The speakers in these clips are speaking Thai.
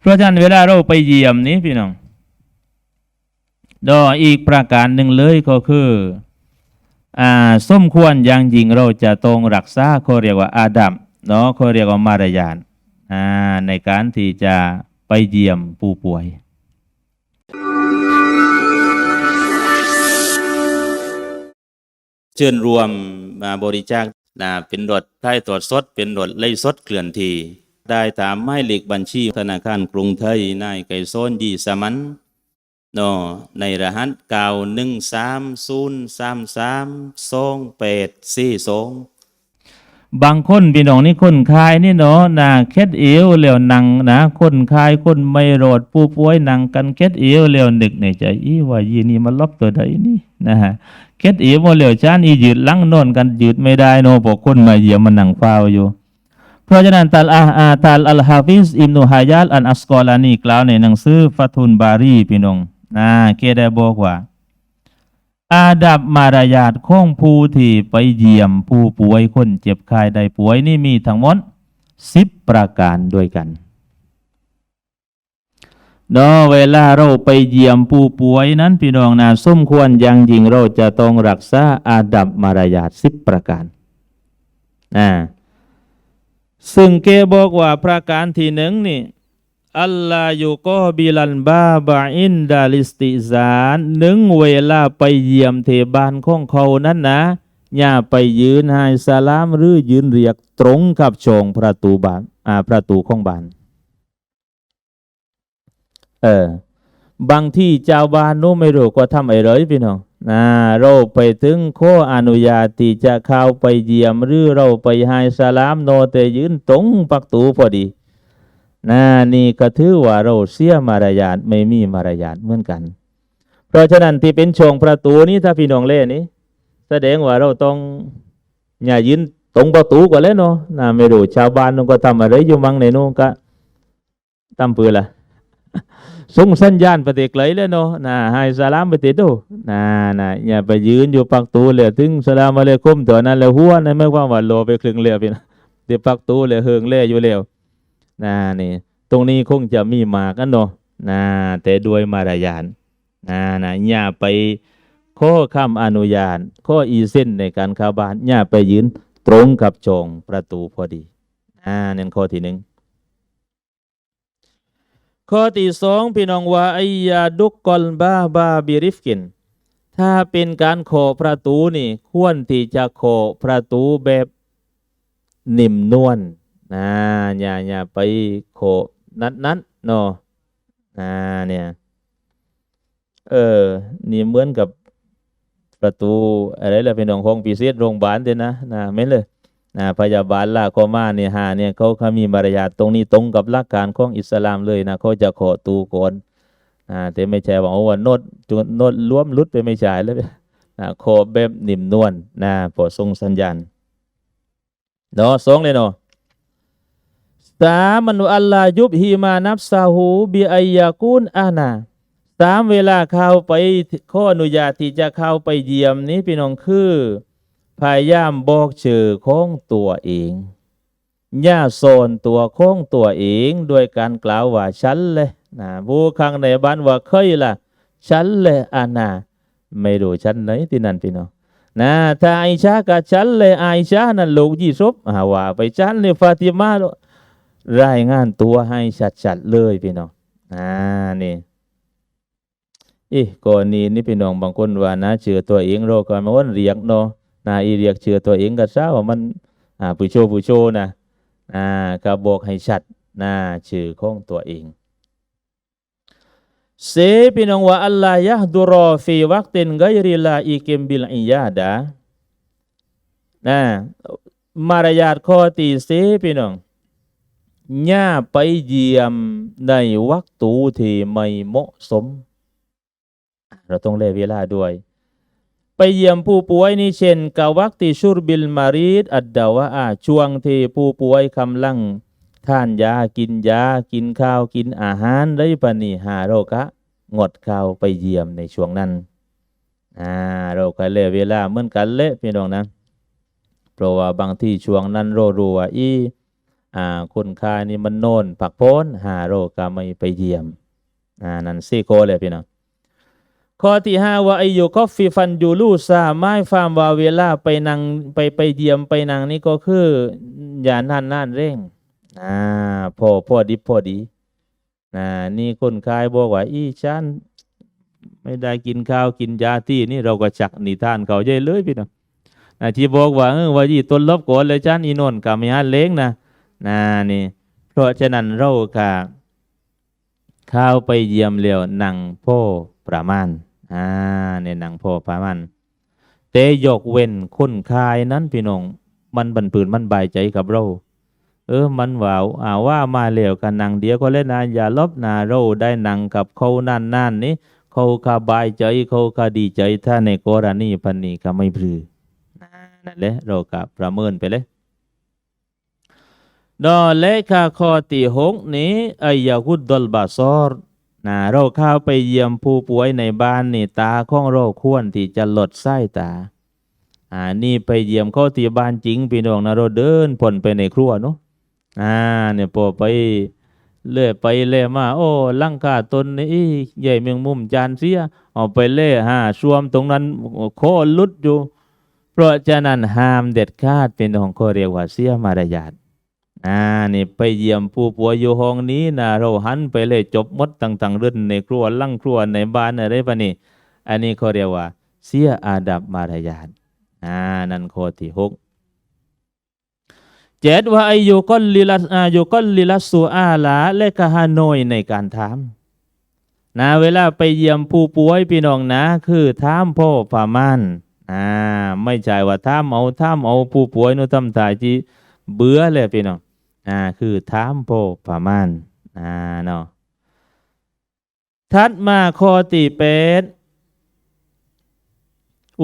เพราะฉะนั้นเวลาเราไปเยี่ยมนี้พี่น้องดออีกประการหนึ่งเลยก็คืออ่าสมควรอย่างยิงเราจะต้องรักษาเขาเรียกว่าอาดัมเนาะเขาเรียกว่ามารยาทอ่าในการที่จะไปเยี่ยมผู้ป่วยเชิญรวมมาบริจาคนะเป็นรถไทยตรวจสด เป็นรถไล่สดเคลื่อนที่ ได้ตามใหมายเลขบัญชีธนาคารกรุงไทยนายไก่โซนยีสมันเนอในรหัสเก้าหนึ่งสามศูนย์สามสามสองแปดสี่สองบางคนพี่น้องนี่คนคายนี่เนาะนาเคล็ดเอวเหลียวนังนะคนคายคนไม่โรดผู้ป่วยนังกันเคล็ดเอวเหลียวนึกในใจอีว่ายีนี่มันลบตัวใดนี่นะฮะเคล็ดเอีโมเหลียวชานอียืดลังน่นกันยืดไม่ได้โนบอกคนมาเยี่ยมมันนั่งเฝ้าอยู่ เพราะฉะนั้นตัลอาอาตัลอัลฮาฟิซอิมนุฮายาลอันอัสกอลานีกล่าวในหนังสือฟัตุนบารีพี่น้องนะเกได้บอกว่า อาดับมารยาทของผู้ที่ไปเยี่ยมผู้ป่วยคนเจ็บไข้ได้ป่วยนี่มีทั้งหมดสิบประการด้วยกันเนาะเวลาเราไปเยี่ยมผู้ป่วยนั้นพี่น้องนะสมควรอย่างยิ่งเราจะต้องรักษาอาดับมารยาทสิบประการนะ ซึ่งเกบอกว่าประการที่หนึ่งนี่อัลลาอยู่ก็บิลันบาบาอินดาลิสติซานหนึ่งเวลาไปเยี่ยมเทบานของเขานั้นนะอย่าไปยืนให้สลามหรือยืนเรียกตรงกับชงประตูบานอ่าประตูของบานเออบางที่เจ้าบ้านนู้ไม่รู้ก็ทำไอ้เลยพี่น้อง นะเราไปถึงข้ออนุญาตที่จะเข้าไปเยี่ยมหรือเราไปให้สลามโนแต่ยืนตรงปักตูพอดีนะนี่ก็ถือว่าเราเสียมารยาทไม่มีมารยาทเหมือนกัน เพราะฉะนั้นที่เป็นช่องประตูนี้ถ้าพี่น้องเล่นนี้ แสดงว่าเราต้องอย่ายืนตรงประตูกว่าแล้วเนาะนะไม่รู้ชาวบ้านนู้นก็ทำอะไรอยู่มั่งในนู้นก็ตามปืนละ ส่งสัญญาณปฏิกเลยเลยเนาะนะให้สลามไปติดดูนะนะอย่าไปยืนอยู่ปักตูเลยถึงสลามอะลัยกุมตัวนั้นแล้วหัวนั่นไม่ความว่าโลไปครึ่งเรือพี่นะเดี๋ยวปักตูเลยเฮิงเล่อยู่แล้วนะนี่ตรงนี้คงจะมีมากันเนาะนะแต่ด้วยมารยาทนะนะอย่าไปข้อคำอนุญาตข้ออีเส้นในการเข้าบ้านอย่าไปยืนตรงกับจองประตูพอดี อ่านั่นข้อที่หนึ่ง ข้อที่สองพี่น้องว่าไอยาดุกกอลบาบาบิริฟกิน ถ้าเป็นการขอประตูนี่ ควรที่จะขอประตูแบบนิ่มนวลนะอย่าอย่าไปขอนัดนัดเนาะนะเนี่ย เออ นี่เหมือนกับประตูอะไรล่ะพี่น้องของปีเศษโรงพยาบาลเด้นะนะไม่เลย นะพยาบาลละก็มาเนี่ยหาเนี่ยเขาเขามีมารยาทตรงนี้ตรงกับหลักการของอิสลามเลยนะเขาจะขอตูก่อนอ่าแต่ไม่ใช่ว่าโอ้ว่าโนดจุดนดล้วมลุดไปไม่ใช่เลยนะขอแบบนิ่มนวลนะพอส่งสัญญาณเนาะสองเลยเนาะสามมนุอัลลายุบฮีมานับซาหูบิอายากุนอานาสามเวลาเข้าไปข้ออนุญาตที่จะเข้าไปเยี่ยมนี้พี่น้องคือ พยายามบอกชื่อของตัวเองย่าโซนตัวของตัวเองด้วยการกล่าวว่าฉันเลยนะผู้ข้างในบ้านว่าเคยล่ะ ฉันเลยอานาไม่รู้ฉันไหนที่นั่นพี่น้องนะถ้าไอชากับฉันเลยไอชานั่นลูกยี่ซบอาว่าไปฉันเลยฟาติมารายงานตัวให้ชัดๆเลยพี่น้องอ่านี่อีก่อนนี้นี่พี่น้องบางคนว่านะเชื่อตัวเองโรคกันมันเรียกเนาะ นะอีเรียกเชื่อตัวเองก็ทราบว่ามันอ่าผู้โชผู้โชนะอ่าก็บอกให้ชัดนะชื่อของตัวเองเสพี่น้องว่าอัลลอฮ์ยะดุรอฟีวักตินไกริลาอิกิมบิลอิยาดะนะมารยาทข้อที่เสพี่น้องย่าไปเยี่ยมในวักตูที่ไม่เหมาะสม เราต้องเล่เวลาด้วย ไปเยี่ยมผู้ป่วยนี่เช่นกาวักติชุรบิลมารีดอัดดาวะอาช่วงที่ผู้ป่วยกำลังทานยากินยากินข้าวกินอาหารได้ปณีหาโรคะงดข้าวไปเยี่ยมในช่วงนั้นอ่าเราก็เลเวลาเหมือนกันเละพี่น้องนะเพราะว่าบางที่ช่วงนั้นโรรัวอีอ่าคนคายนี่มันโนนผักโพนหาโรคก็ไม่ไปเยี่ยมอ่านั่นสี่ข้อเลยพี่น้อง ข้อที่ห้าว่าไอายุก็ฟิฟันยูลูซาไม่ฟาร์มวาเวล่าไปนั่งไปไปเยี่ยมไปนั่งนี่ก็คืออย่านั่นนั่นเร่งอ่าพอพอดีพอดีนะนี่คนคายบอกว่าอีฉันไม่ได้กินข้าวกินยาที่นี่เราก็จักนิทานเขาใหญ่เลยพี่น้องนะที่บอกว่าเออว่ายี่ต้นลบก่อนเลยจันอีโนนกับมีฮันเล้งนะนะนี่เพราะฉะนั้นเราค่ะข้าวไปเยี่ยมเลียวนังพ่อประมาณ อ่าในหนังพ่อประมาณแต่ยกเว้นคนคายนั้นพี่น้อง มันบันปืนมันบายใจกับเรา เออมันว่าอ่าว่ามาเลียวกันหนังเดียวก็เล่นนะอย่าลบหนาเราได้หนังกับเขานั่นนั่นนี้เขาคาบายใจเขาคาดีใจถ้าในกรณีพันนี้ก็ไม่พลือนั่นแหละเราก็ประเมินไปเลยดอเลขาข้อที่หกนี้อายากุดดลบาซอร์ นะเราเข้าไปเยี่ยมผู้ป่วยในบ้านนี่ตาของเราควรที่จะหลดไสายตาอ่านี่ไปเยี่ยมเขาที่บ้านจริงพี่น้องนะเราเดินผลไปในครัวเนาะอ่าเนี่ยพอไปเล่ไปเล่มาโอ้ลังกาตนนี่ใหญ่เมืองมุมจานเสียเอาไปเล่หาชวมตรงนั้นโคลุดอยู่ เพราะฉะนั้นห้ามเด็ดขาดเป็นของเขาเรียกว่าเสียมารยาท อ่านี่ไปเยี่ยมผู้ป่วยอยู่ห้องนี้นะเราหันไปเลยจบมดต่างๆเรื่องในครัวลังครัวในบ้านอะไรปะนี่ อันนี้เขาเรียกว่า เสียอาดับมารยาทอ่านั่นข้อที่หกเจ็ดว่าอายุก็ลิลัสอายุก็ลิลัสสูอาลาและกะฮานอยในการถามนะเวลาไปเยี่ยมผู้ป่วยพี่น้องนะ คือถามพ่อประมาณอ่าไม่ใช่ว่าถามเอาถามเอาผู้ป่วยโนทำตายที่เบื่อเลยพี่น้อง อ่าคือถามโพประมาณอ่าเนาะถัดมาข้อที่เป็ด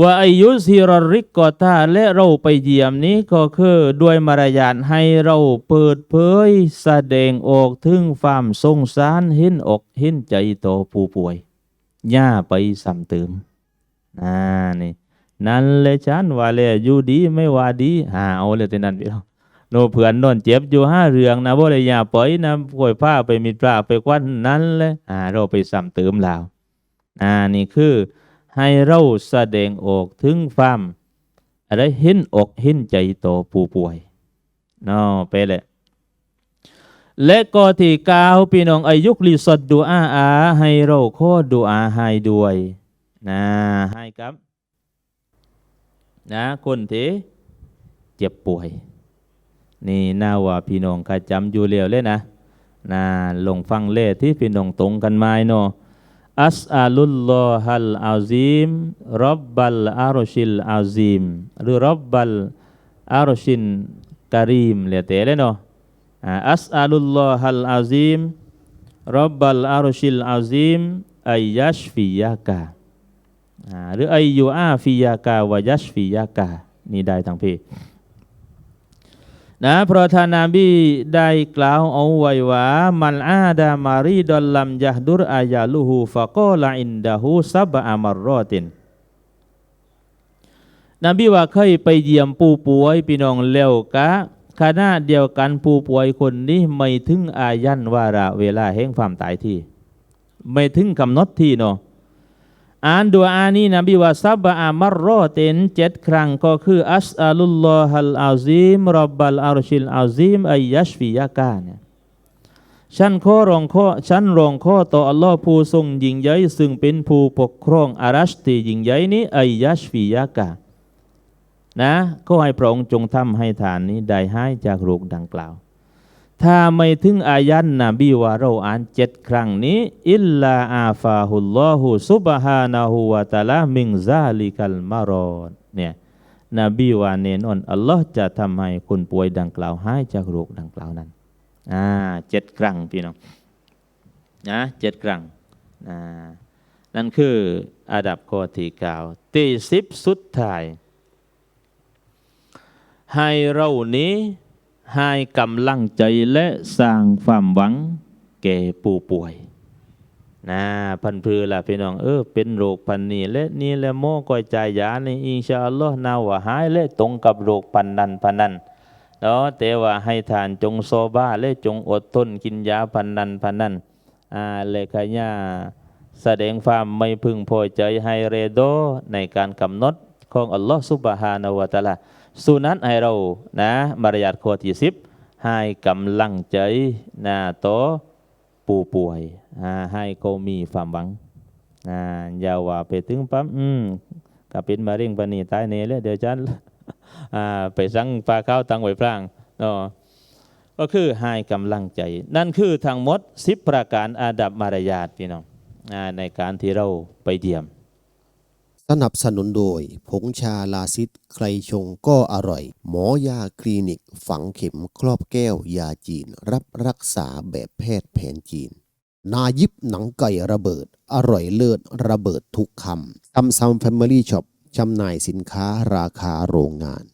ว่าอายุสิรริกกอตาและเราไปเยี่ยมนี้ก็คือด้วยมารยาทให้เราเปิดเผยแสดงออกถึงความสงสารเห็นอกเห็นใจต่อผู้ป่วยย่าไปซ้ำเติมอ่านี่นั่นเลยฉันว่าเลยอยู่ดีไม่ว่าดีหาเอาเลยแต่นั้นพี่น้อง นเผื่อนโนนเจ็บอยู่ห้าเรืองนะบ่ได้ยาปล่อยนะป่วยผ้าไปมีตราไปควันนั้นเลยอ่าเราไปซ้ำเติมลาวอ่านี่คือให้เราแสดงออกถึงความอะไรเห็นอกเห็นใจต่อผู้ป่วยนาะไปเลยและก็ที่กาวพี่น้องอายุลิสดดูอาอาให้เราขอดูอาให้ด้วยนะให้ครับ นะคนที่เจ็บป่วย นี่น่าว่าพี่น้องกาจำอยู่เร็วเลยนะนะลงฟังเล่ที่พี่น้องตรงกันมาเนาะอัสอาลุลลอฮัลอาซิมรับบัลอารชิลอาซิมหรือรับบัลอารชินการีมเรียเตะเลยเนาะอัสอาลุลลอฮัลอาซิมรับบัลอารชิลอาซิมอายัชฟิยากาอ่าหรืออายุอาฟิยากาวายัชฟิยากานี่ได้ทั้งพี่ นะเพราะท่านนบีได้กล่าวเอาไว้ว่ามันอาดามารีดอลลัมยะดุรอายาลูฮูฟะกอลาอินดาฮูซับอามารรอตินนบีว่าเคยไปเยี่ยมผู้ป่วยพี่น้องเลวกะขณะเดียวกันผู้ป่วยคนนี้ไม่ถึงอายันวาระเวลาแห่งความตายที่ ไม่ถึงกำหนดที่เนาะ อ่านดูอานี้นบีว่าซับะอามารรอเตนเจ็ดครั้งก็คืออัสอาลุลลอฮัลอาซิมรับบัลอารชิลอาซิมอายัชฟิยากาเนี่ยฉันข้อรองข้อฉันรองข้อต่ออัลลอฮ์ผู้ทรงยิ่งใหญ่ซึ่งเป็นผู้ปกครองอารัชที่ยิ่งใหญ่นี้อายัชฟิยากานะก็ให้พระองค์จงทำให้ฐานนี้ได้หายจากโรคดังกล่าว ถ้าไม่ถึงอายันนบีว่าเราอ่านเจ็ดครั้งนี้ อิลลาอาฟาฮุลลอฮุซุบฮานะฮูวะตะลามิงซาลิกัลมารอดเนี่ยนบีว่าแน่นอนอัลลอฮ์จะทำให้คนป่วยดังกล่าวหายจากโรคดังกล่าวนั้นอ่าเจ็ดครั้งพี่น้องนะเจ็ดครั้งอ่านั่นคืออาดับข้อที่เก้าที่สิบสุดท้าย ให้เรานี้ ให้กำลังใจและสร้างความหวังแก่ผู้ป่วยนะพันพือละพี่น้องเออเป็นโรคพันนี้และนี่และโมก้อยใจายยาในอินชาอัลลอฮ์นาว่าหายและตรงกับโรคพันนั้นพันนั้นเนาะแต่ว่าให้ทานจงโซบ้าและจงอดทนกินยาพันนันพันนันอ่าเลยขยาแสดงความไม่พึงพอใจให้เรโดในการกำหนดของอัลลอฮ์ซุบฮานาวะตะลา สุนัตให้เรานะมารยาทข้อที่สิบให้กำลังใจนะโตอผู้ป่วยให้เขามีความหวังอ่าอย่าว่าไปถึงปั๊มอืมก็เป็นมะเร็งปนีตายเนเลยเดี๋ยวฉันไปสั่งปลาข้าวตังไว้พลางเนาะก็คือให้กำลังใจ นั่นคือทั้งหมดสิบประการอาดับมารยาทพี่น้องในการที่เราไปเยี่ยม สนับสนุนโดย ผงชาลาซิดใครชงก็อร่อย หมอยาคลินิก ฝังเข็มครอบแก้วยาจีน รับรักษาแบบแพทย์แผนจีน นายิบหนังไก่ระเบิด อร่อยเลิศระเบิดทุกคำซัมซัมแฟมิลี่ช็อปจำหน่ายสินค้าราคาโรงงาน